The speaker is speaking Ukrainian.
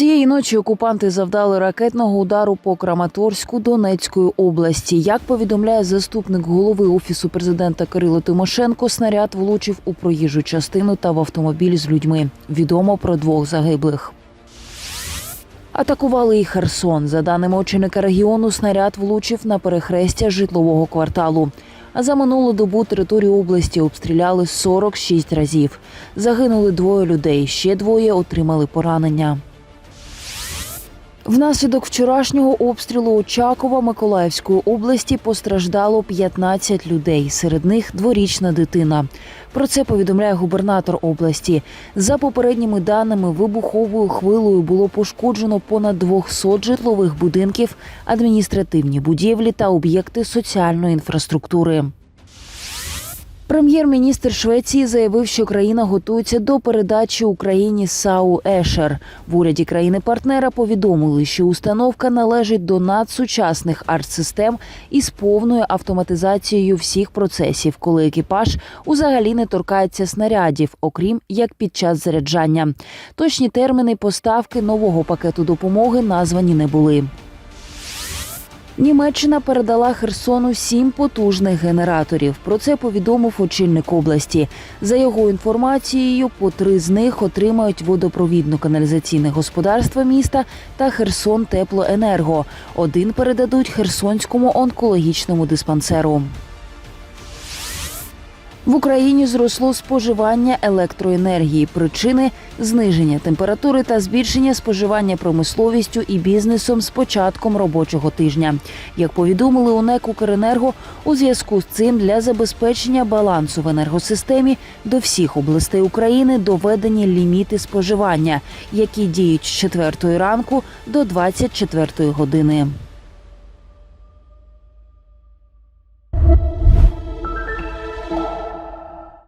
Цієї ночі окупанти завдали ракетного удару по Краматорську Донецької області. Як повідомляє заступник голови офісу президента Кирило Тимошенко, снаряд влучив у проїжджу частину та в автомобіль з людьми. Відомо про двох загиблих. Атакували і Херсон. За даними очільника регіону, снаряд влучив на перехрестя житлового кварталу. А за минулу добу територію області обстріляли 46 разів. Загинули двоє людей, ще двоє отримали поранення. Внаслідок вчорашнього обстрілу Очакова Миколаївської області постраждало 15 людей. Серед них дворічна дитина. Про це повідомляє губернатор області. За попередніми даними, вибуховою хвилою було пошкоджено понад 200 житлових будинків, адміністративні будівлі та об'єкти соціальної інфраструктури. Прем'єр-міністр Швеції заявив, що країна готується до передачі Україні САУ Ешер. В уряді країни-партнера повідомили, що установка належить до надсучасних артсистем із повною автоматизацією всіх процесів, коли екіпаж узагалі не торкається снарядів, окрім як під час заряджання. Точні терміни поставки нового пакету допомоги названі не були. Німеччина передала Херсону сім потужних генераторів. Про це повідомив очільник області. За його інформацією, по три з них отримають водопровідно-каналізаційне господарство міста та Херсон Теплоенерго. Один передадуть Херсонському онкологічному диспансеру. В Україні зросло споживання електроенергії. Причини зниження температури та збільшення споживання промисловістю і бізнесом з початком робочого тижня. Як повідомили у НЕК «Укренерго», у зв'язку з цим для забезпечення балансу в енергосистемі до всіх областей України доведені ліміти споживання, які діють з 4 ранку до 24 години.